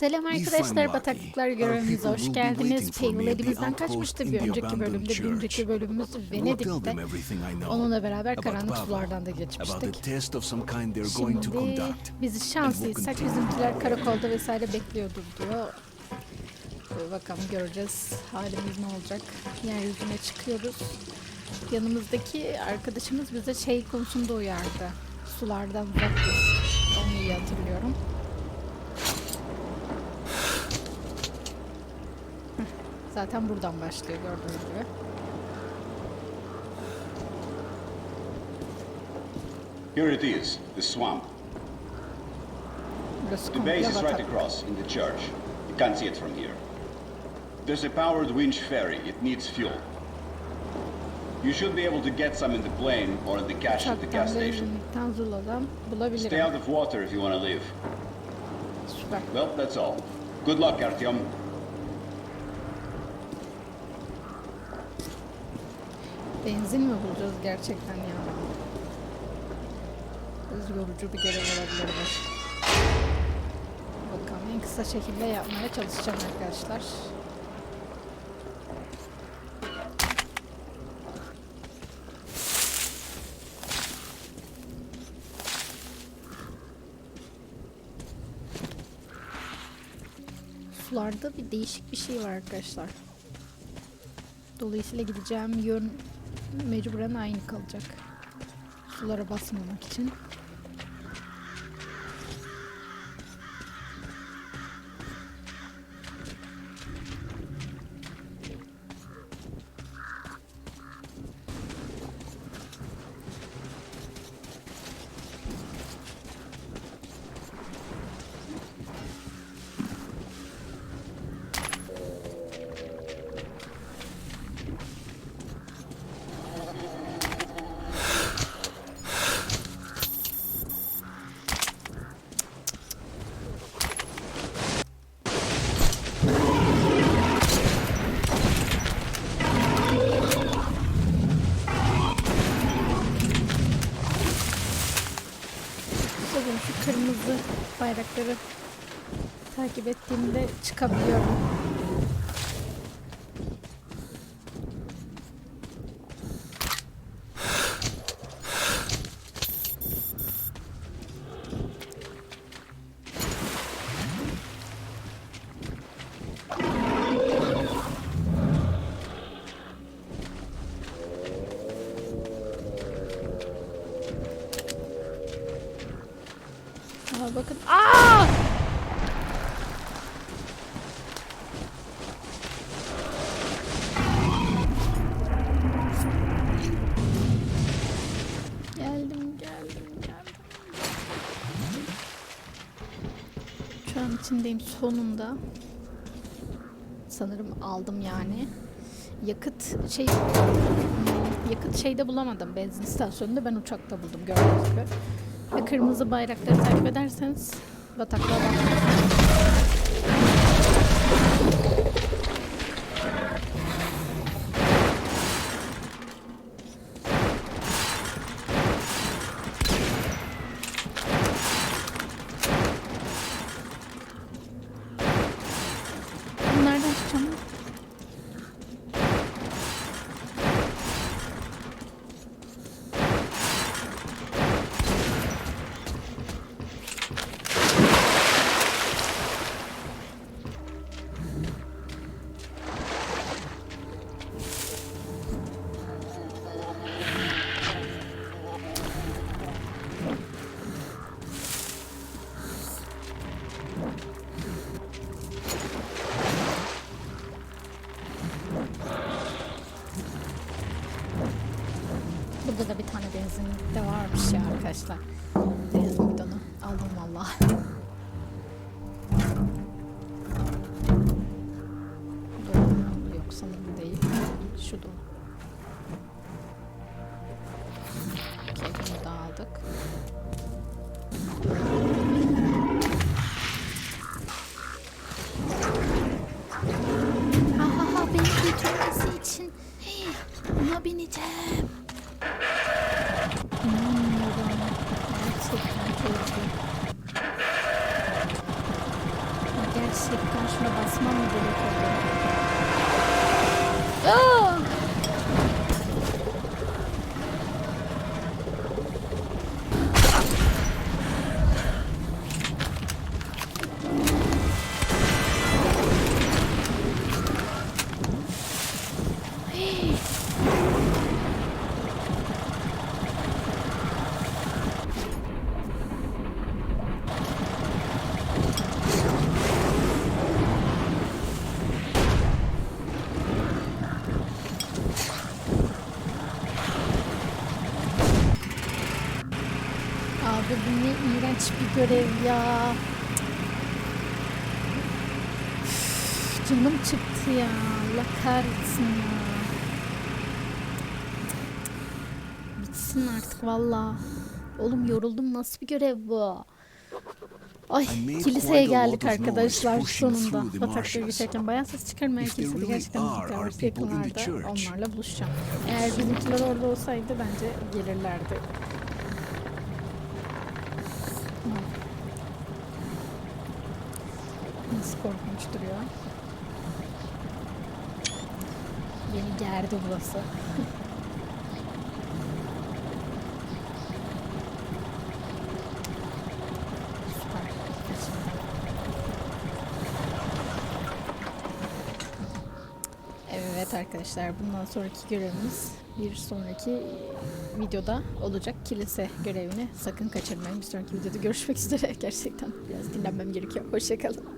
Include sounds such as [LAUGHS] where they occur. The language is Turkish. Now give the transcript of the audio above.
Selam arkadaşlar, Bataklıklar görevimize hoş geldiniz. Peynir elimizden kaçmıştı bir önceki bölümde, bir önceki bölümümüz Venedik'te. Onunla beraber karanlık sulardan da geçmiştik. Şimdi biz şanslıysak bizimkiler karakolda vesaire bekliyordur diyor. Bakalım göreceğiz halimiz ne olacak. Yeryüzüne çıkıyoruz. Yanımızdaki arkadaşımız bize şey konusunda uyardı. Sulardan uzak dur. Onu iyi hatırlıyorum. Zaten buradan başlıyor gördüğünüz gibi. Here it is, the swamp. The base is right across, in the church. You can't see it from here. There's a powered winch ferry. It needs fuel. You should be able to get some in the plane or in the cache at the gas station. Stay out of water if you want to live. Well, that's all. Good luck, Artyom. Benzin mi bulacağız gerçekten ya? Biraz yorucu bir görev olabilir bu. Bakalım en kısa şekilde yapmaya çalışacağım arkadaşlar. Sularda bir değişik bir şey var arkadaşlar. Dolayısıyla gideceğim yön mecburen aynı kalacak. Sulara basmamak için. Bayrakları takip ettiğimde çıkabiliyorum. Aa bakın. Aa! Geldim, geldim, geldim. Şu an içindeyim sonunda. Sanırım aldım yani. Yakıt şey yakıt şeyde bulamadım benzin istasyonunda ben uçakta buldum gördüğünüz gibi. Ve kırmızı bayrakları takip ederseniz bataklığa bakmıyorsunuz. Burada da bir tane benzinlik de varmış ya arkadaşlar. Benzin bidonu aldım valla. Yok sanırım değil. Şu da. Okey bunu da aldık. Ahaha beni götürmesi için buna bineceğim. İyi. Gerçekten şuna basmam mı gerekiyor? İğrenç bir görev ya. Üf, Canım çıktı ya. Allah kahretsin ya. Bitsin artık valla. Oğlum yoruldum nasıl bir görev bu? Ay kiliseye geldik arkadaşlar sonunda. marshes. geçerken bayağı ses çıkarmaya If there kilisede gerçekten the yakınlarda onlarla buluşacağım. Eğer bizimkiler orada olsaydı bence gelirlerdi. Nasıl korkunç duruyor. Beni gerdi burası. Evet arkadaşlar bundan sonraki görevimiz bir sonraki videoda olacak kilise görevini sakın kaçırmayın. Bir sonraki videoda görüşmek üzere. [LAUGHS] Gerçekten biraz dinlenmem gerekiyor. Hoşçakalın.